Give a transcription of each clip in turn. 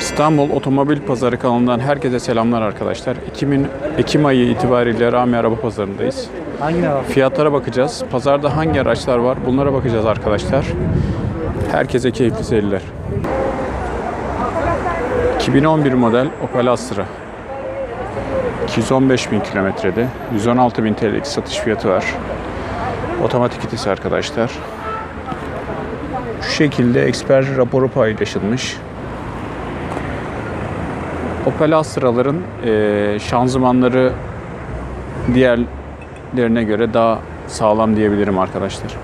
İstanbul Otomobil Pazarı kanalından herkese selamlar arkadaşlar. 2000 Ekim ayı itibariyle Rami Araba Pazarı'ndayız. Hangi araba? Fiyatlara bakacağız. Pazarda hangi araçlar var bunlara bakacağız arkadaşlar. Herkese keyifli seyirler. 2011 model Opel Astra. 215 bin kilometrede. 116 bin TL'lik satış fiyatı var. Otomatik vites arkadaşlar. Şu şekilde eksper raporu paylaşılmış. Opel Astra'ların eee, şanzımanları diğerlerine göre daha sağlam diyebilirim arkadaşlar.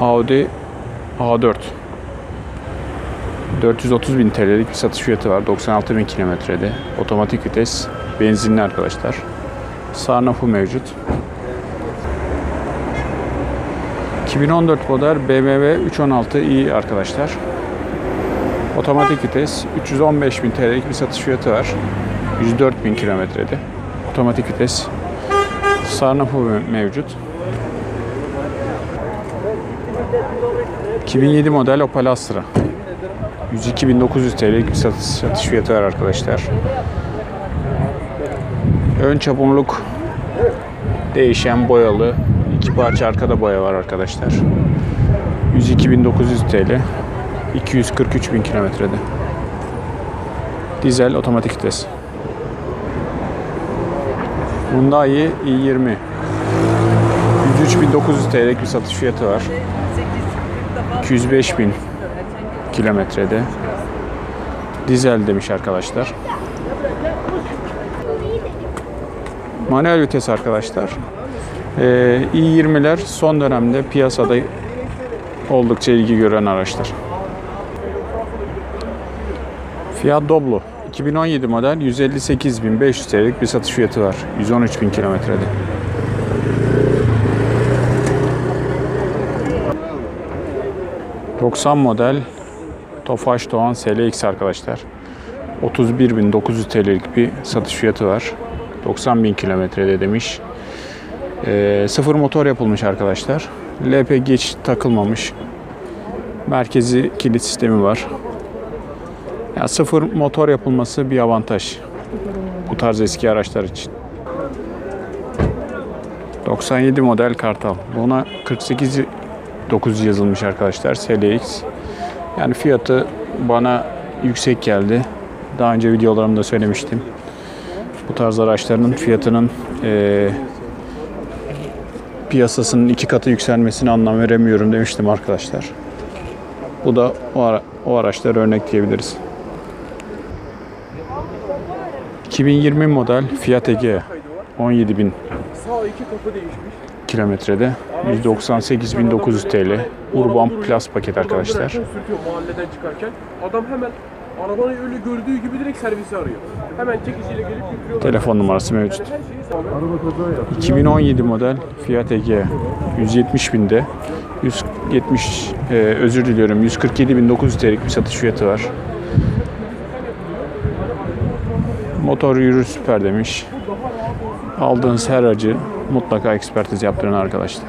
Audi A4 430 bin TL'lik bir satış fiyatı var. 96 bin kilometrede. Otomatik vites. Benzinli arkadaşlar. Sarnafı mevcut. 2014 model BMW 316i arkadaşlar. Otomatik vites 315 bin TL'lik bir satış fiyatı var. 104 bin kilometrede. Otomatik vites. Sarnafı mevcut. 2007 model Opel Astra. 102.900 TL'lik bir satış, satış fiyatı var arkadaşlar. Ön çapımluk değişen boyalı. iki parça arkada boya var arkadaşlar. 102.900 TL. 243 bin kilometrede. Dizel otomatik vites. Hyundai i20. 103.900 TL'lik bir satış fiyatı var. 205 bin kilometrede. Dizel demiş arkadaşlar. Manuel vites arkadaşlar. Ee, i20'ler son dönemde piyasada oldukça ilgi gören araçlar. Fiat Doblo 2017 model 158.500 TL'lik bir satış fiyatı var. 113.000 kilometrede. ...90 model Tofaş Doğan SLX arkadaşlar. 31.900 TL'lik bir satış fiyatı var. 90.000 kilometrede demiş. Ee, sıfır motor yapılmış arkadaşlar. LPG hiç takılmamış. Merkezi kilit sistemi var. Ya sıfır motor yapılması bir avantaj. Bu tarz eski araçlar için. 97 model Kartal. Buna 48 9 yazılmış arkadaşlar. SLX. Yani fiyatı bana yüksek geldi. Daha önce videolarımda söylemiştim. Bu tarz araçların fiyatının eee, piyasasının iki katı yükselmesine anlam veremiyorum demiştim arkadaşlar. Bu da o, ara, o araçlara örnek diyebiliriz. 2020 model Fiat Egea 17.000 Sağ iki kapı değişmiş. kilometrede 198.900 TL Urban Plus paket arkadaşlar. Sürtüyor mahalleden çıkarken. Adam hemen arabanı öyle gördüğü gibi direkt servisi arıyor. Hemen çekiciyle gelip götürüyor. Telefon numarası mevcut. Her şeyi sağlıyor. Araba kaza yaptı. 2017 model Fiat Egea 170 binde 170 e, özür diliyorum 147.900 TL'lik bir satış fiyatı var. Motor yürür süper demiş. Aldığınız her aracı mutlaka ekspertiz yaptırın arkadaşlar.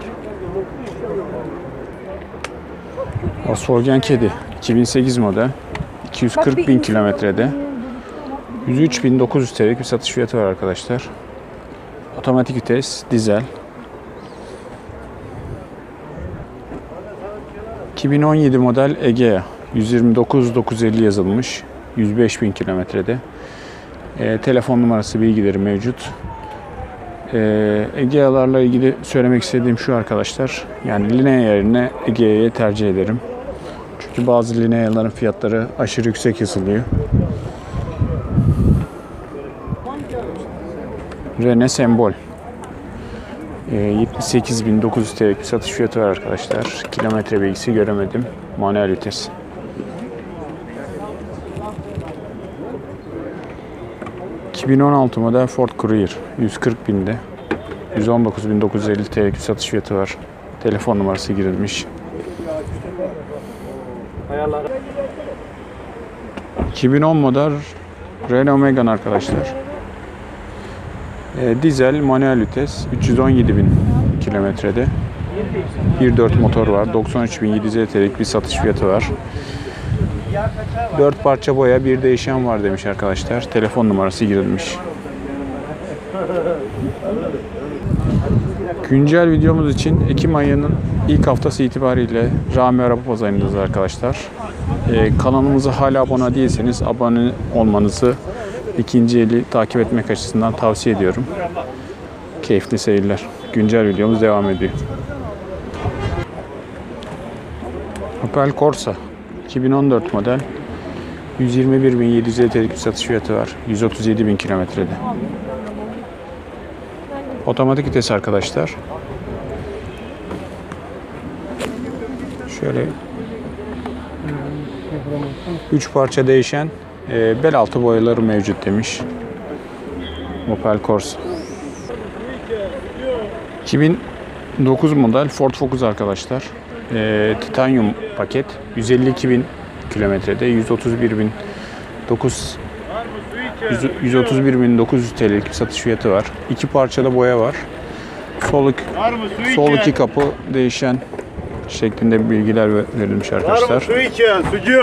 Volkswagen Kedi 2008 model 240 bin kilometrede 103.900 TL'lik bir satış fiyatı var arkadaşlar. Otomatik vites, dizel. 2017 model Egea 129.950 yazılmış. 105 bin kilometrede. Ee, telefon numarası bilgileri mevcut. Ee, Egea'larla ilgili söylemek istediğim şu arkadaşlar. Yani Linea yerine Egea'yı tercih ederim. Çünkü bazı Linea'ların fiyatları aşırı yüksek yazılıyor. Renault Sembol. Ee, 78.900 TL'lik satış fiyatı var arkadaşlar. Kilometre bilgisi göremedim. Manuel vites. ...2016 model Ford Courier 140 binde 119.950 TL'lik bir satış fiyatı var. Telefon numarası girilmiş. 2010 model Renault Megane arkadaşlar. E, dizel manuel vites 317 bin kilometrede. 1.4 motor var. 93.750 TL'lik bir satış fiyatı var. 4 parça boya bir değişen var demiş arkadaşlar. Telefon numarası girilmiş. Güncel videomuz için Ekim ayının ilk haftası itibariyle Rami Araba Pazarı'ndayız arkadaşlar. Ee, kanalımıza hala abone değilseniz abone olmanızı ikinci eli takip etmek açısından tavsiye ediyorum. Keyifli seyirler. Güncel videomuz devam ediyor. Opel Corsa 2014 model 121.750 TL'lik bir satış fiyatı var. 137.000 kilometrede. Otomatik vites arkadaşlar. Şöyle 3 parça değişen e, bel altı boyaları mevcut demiş. Opel Corsa. 2009 model Ford Focus arkadaşlar. E, titanyum paket 152.000 kilometrede 131.000 9 131.900 TL'lik bir satış fiyatı var. İki parçada boya var. Sol, su sol iki kapı değişen şeklinde bilgiler ver- verilmiş arkadaşlar. su içen? Sucu.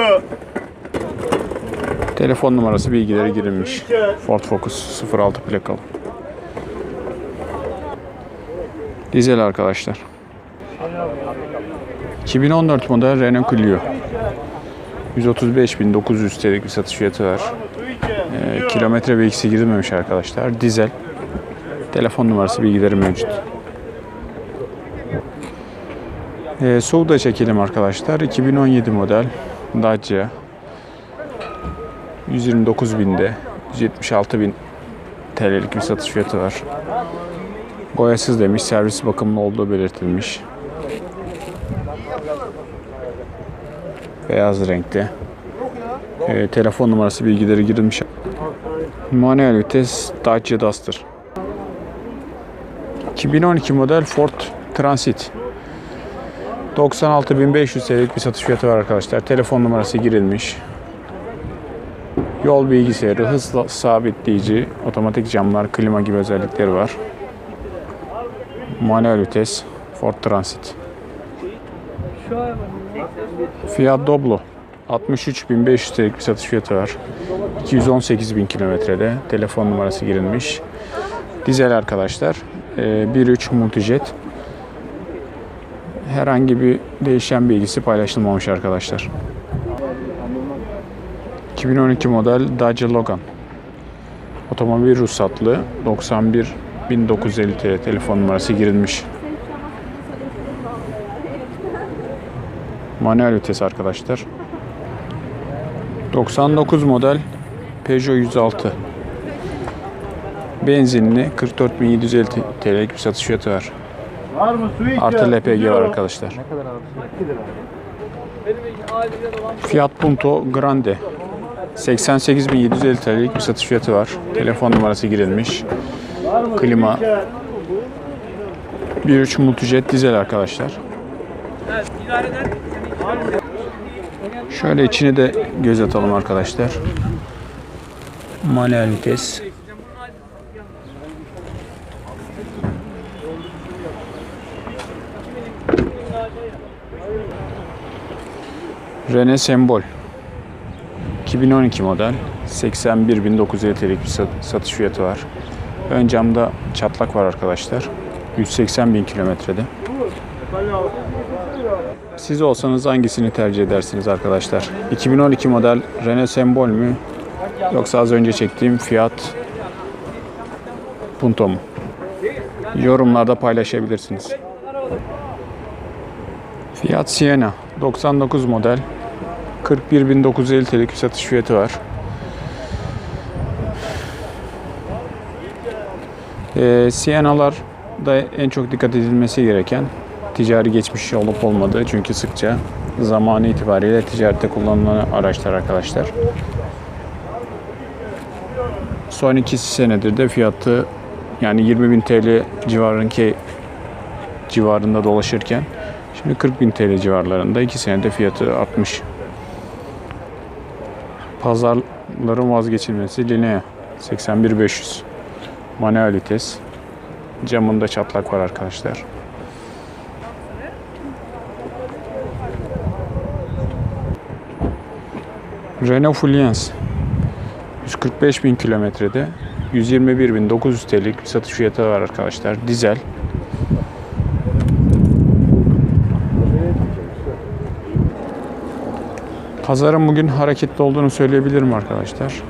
Telefon numarası bilgileri girilmiş. Ford Focus 06 plakalı. Dizel arkadaşlar. 2014 model Renault Clio. 135.900 TL'lik bir satış fiyatı var. Ee, kilometre bilgisi girilmemiş arkadaşlar. Dizel. Telefon numarası bilgileri mevcut. Ee, Suuda çekelim arkadaşlar. 2017 model Dacia. 129 binde 176 bin TL'lik bir satış fiyatı var. Boyasız demiş, servis bakımlı olduğu belirtilmiş. Beyaz renkte. Ee, telefon numarası bilgileri girilmiş. Manuel vites Dacia Duster. 2012 model Ford Transit. 96.500 TL'lik bir satış fiyatı var arkadaşlar. Telefon numarası girilmiş. Yol bilgisayarı, hız sabitleyici, otomatik camlar, klima gibi özellikleri var. Manuel vites Ford Transit. Fiat Doblo 63.500 TL'lik bir satış fiyatı var. 218.000 kilometrede telefon numarası girilmiş. Dizel arkadaşlar. Ee, 1.3 Multijet. Herhangi bir değişen bilgisi paylaşılmamış arkadaşlar. 2012 model Dacia Logan. Otomobil ruhsatlı 91.950 TL telefon numarası girilmiş. Manuel vites arkadaşlar. 99 model Peugeot 106. Benzinli 44.750 TL'lik bir satış fiyatı var. Var mı su içen? Artı LPG var arkadaşlar. Fiat Punto Grande 88.750 TL'lik bir satış fiyatı var. Telefon numarası girilmiş. Klima. içen? 1.3 Multijet dizel arkadaşlar. Şöyle içine de göz atalım arkadaşlar. Manuel vites. Renault Sembol. 2012 model. 81.950 TL'lik bir sat- satış fiyatı var. Ön camda çatlak var arkadaşlar. 180 bin kilometrede. Siz olsanız hangisini tercih edersiniz arkadaşlar? 2012 model Renault Sembol mü? Yoksa az önce çektiğim Fiat Punto mu? Yorumlarda paylaşabilirsiniz. Fiat Siena 99 model 41.950 TL'lik satış fiyatı var. Ee, Siena'lar da en çok dikkat edilmesi gereken ticari geçmiş olup olmadığı çünkü sıkça zamanı itibariyle ticarette kullanılan araçlar arkadaşlar. Son iki senedir de fiyatı yani 20.000 TL civarındaki civarında dolaşırken şimdi 40.000 TL civarlarında 2 senede fiyatı artmış. Pazarların vazgeçilmesi Linea 81500 manuel vites camında çatlak var arkadaşlar. Renault Fluence 145 bin kilometrede 121.900 TL'lik bir satış fiyatı var arkadaşlar. Dizel. Pazarın bugün hareketli olduğunu söyleyebilirim arkadaşlar.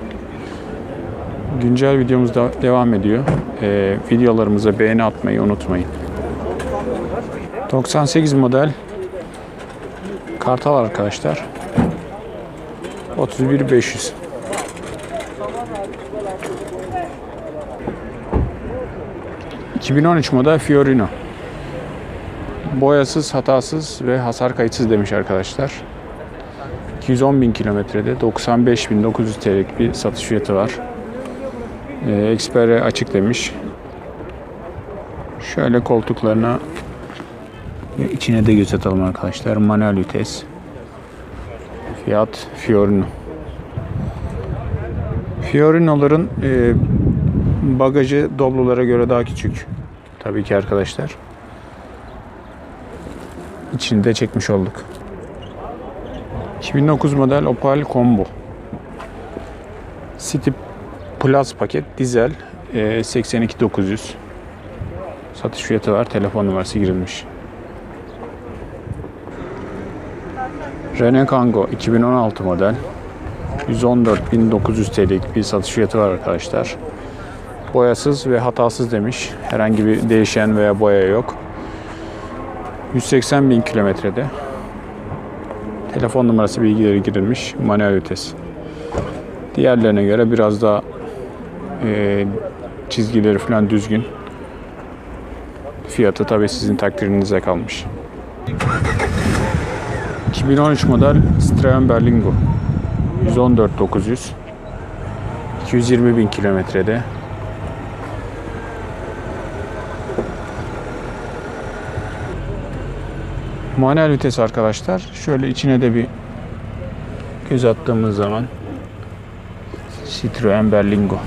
Güncel videomuz da devam ediyor. Ee, videolarımıza beğeni atmayı unutmayın. 98 model Kartal arkadaşlar. 31500. ...2013 model Fiorino. Boyasız, hatasız ve hasar kayıtsız demiş arkadaşlar. 210 bin kilometrede 95.900 TL'lik bir satış fiyatı var. Ee, Expere açık demiş. Şöyle koltuklarına içine de göz atalım arkadaşlar. Manuel vites. Fiat Fiorino. Fiorino'ların e, bagajı Doblo'lara göre daha küçük. Tabii ki arkadaşlar. İçini de çekmiş olduk. 2009 model Opel Combo. City Plus paket dizel e, 82900. Satış fiyatı var. Telefon numarası girilmiş. Renault Kangoo 2016 model. 114.900 TL'lik bir satış fiyatı var arkadaşlar. Boyasız ve hatasız demiş. Herhangi bir değişen veya boya yok. 180 bin kilometrede. Telefon numarası bilgileri girilmiş. Manuel vites. Diğerlerine göre biraz daha e, çizgileri falan düzgün. Fiyatı tabii sizin takdirinize kalmış. 2013 model Citroen Berlingo 114.900 220 bin kilometrede Manuel vites arkadaşlar. Şöyle içine de bir göz attığımız zaman Citroen Berlingo.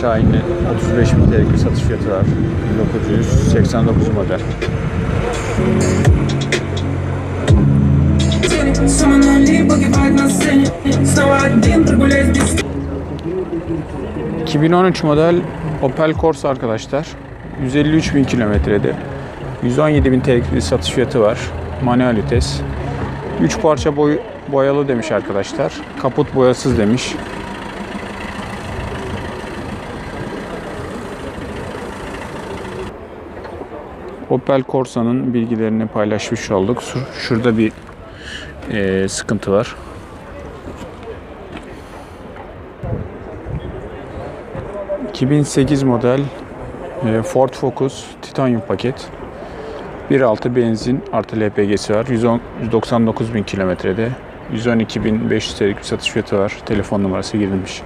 Şahin'in 35 bin TL'lik satış fiyatı var. 1989 model. ...2013 model Opel Corsa arkadaşlar. 153 bin kilometrede. 117 bin TL'lik satış fiyatı var. Manuel vites. 3 parça boy, boyalı demiş arkadaşlar. Kaput boyasız demiş. Opel Corsa'nın bilgilerini paylaşmış olduk. Şu- Şurada bir eee, sıkıntı var. 2008 model e, Ford Focus Titanium paket. 1.6 benzin artı LPG'si var. 110, 199 bin kilometrede. 112.500 TL'lik bir satış fiyatı var. Telefon numarası girilmiş.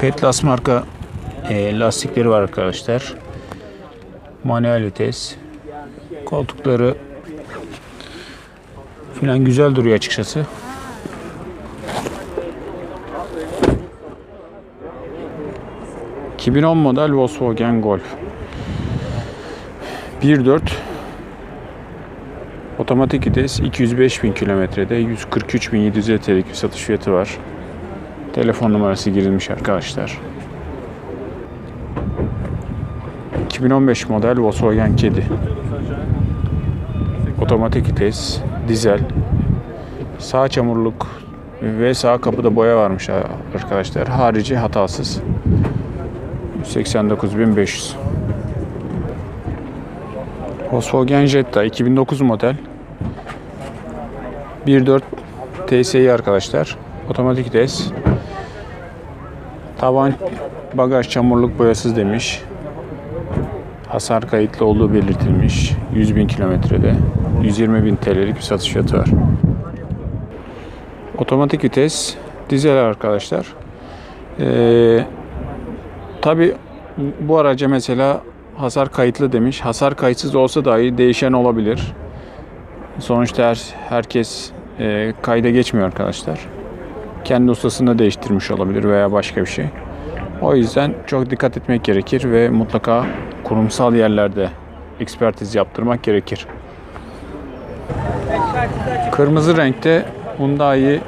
Petlas marka e, lastikleri var arkadaşlar. Manuel vites. Koltukları filan güzel duruyor açıkçası. ...2010 model Volkswagen Golf. 1.4 Otomatik vites 205 bin kilometrede 143 bin 750 TL'lik bir satış fiyatı var. Telefon numarası girilmiş arkadaşlar. 2015 model Volkswagen Kedi. Otomatik vites, dizel. Sağ çamurluk ve sağ kapıda boya varmış arkadaşlar. Harici hatasız. 189.500. Volkswagen Jetta 2009 model. 1.4 TSI arkadaşlar. Otomatik vites. Tavan bagaj çamurluk boyasız demiş. Hasar kayıtlı olduğu belirtilmiş. 100 bin kilometrede. 120 bin TL'lik bir satış fiyatı var. Otomatik vites. Dizel arkadaşlar. Ee, Tabi bu araca mesela hasar kayıtlı demiş. Hasar kayıtsız olsa dahi değişen olabilir. Sonuçta her, herkes e, kayda geçmiyor arkadaşlar. Kendi ustasında değiştirmiş olabilir veya başka bir şey. O yüzden çok dikkat etmek gerekir ve mutlaka kurumsal yerlerde ekspertiz yaptırmak gerekir. Kırmızı renkte Hyundai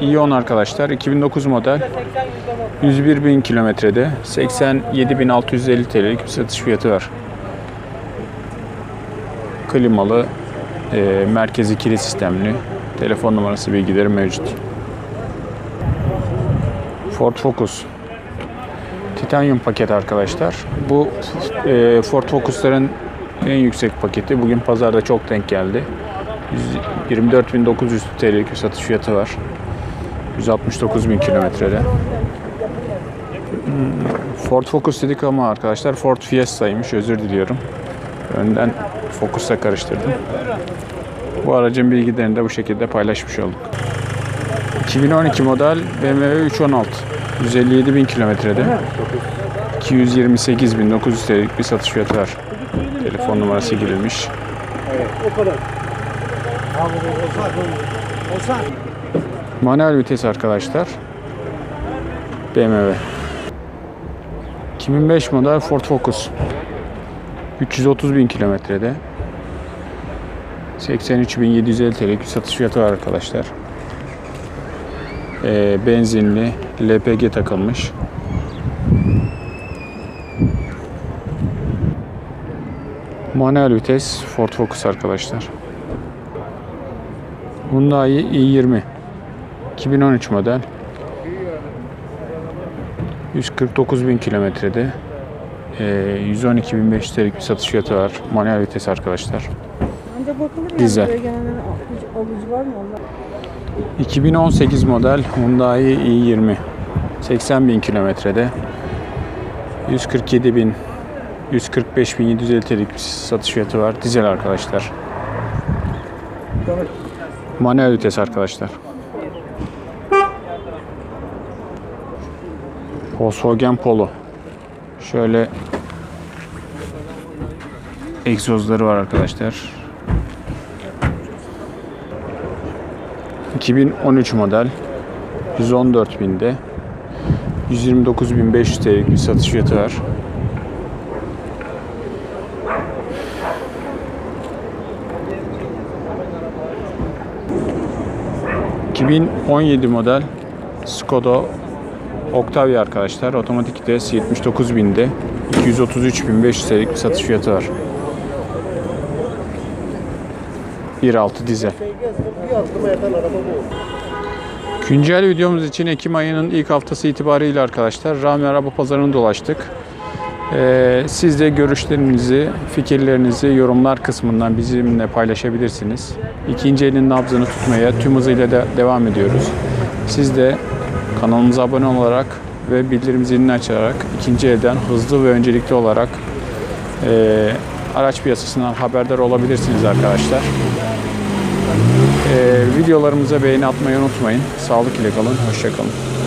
i10 arkadaşlar. 2009 model. 101 bin kilometrede. 87.650 TL'lik bir satış fiyatı var. Klimalı, e, merkez ikili sistemli. Telefon numarası bilgileri mevcut. Ford Focus. Titanium paket arkadaşlar. Bu e, Ford Focus'ların en yüksek paketi. Bugün pazarda çok denk geldi. 24.900 TL'lik bir satış fiyatı var. 169.000 kilometrede. Ford Focus dedik ama arkadaşlar Ford Fiesta'ymış. Özür diliyorum. Önden Focus'la karıştırdım. Bu aracın bilgilerini de bu şekilde paylaşmış olduk. 2012 model BMW 316. 157 bin kilometrede. 228.900 TL'lik bir satış fiyatı var. Telefon numarası girilmiş. Manuel vites arkadaşlar. BMW. 2005 model Ford Focus. 330 bin kilometrede. 83.750 TL'lik bir satış fiyatı var arkadaşlar. Ee, benzinli LPG takılmış. Manuel vites Ford Focus arkadaşlar. Hyundai i20 2013 model 149 bin kilometrede ee, 112.500 TL'lik bir satış fiyatı var. Manuel vites arkadaşlar. Ancak bakılır yani Dizel. buraya gelenlerin alıcı, alıcı var mı onlar? 2018 model Hyundai i20 80 bin kilometrede 147 bin 145 bin 750 TL'lik satış fiyatı var. Dizel arkadaşlar. Manuel vites arkadaşlar. Volkswagen Polo. Şöyle egzozları var arkadaşlar. 2013 model 114 binde 129.500 TL'lik bir satış fiyatı var. ...2017 model Skoda Octavia arkadaşlar. Otomatik vites 79 binde 233.500 TL'lik bir satış fiyatı var. 1.6 dizel. Güncel videomuz için Ekim ayının ilk haftası itibariyle arkadaşlar Rami Araba Pazarı'nı dolaştık. Ee, siz de görüşlerinizi, fikirlerinizi yorumlar kısmından bizimle paylaşabilirsiniz. İkinci elin nabzını tutmaya tüm hızıyla de devam ediyoruz. Siz de kanalımıza abone olarak ve bildirim zilini açarak ikinci elden hızlı ve öncelikli olarak e, araç piyasasından haberdar olabilirsiniz arkadaşlar. Ee, videolarımıza beğeni atmayı unutmayın. Sağlık ile kalın. Hoşçakalın.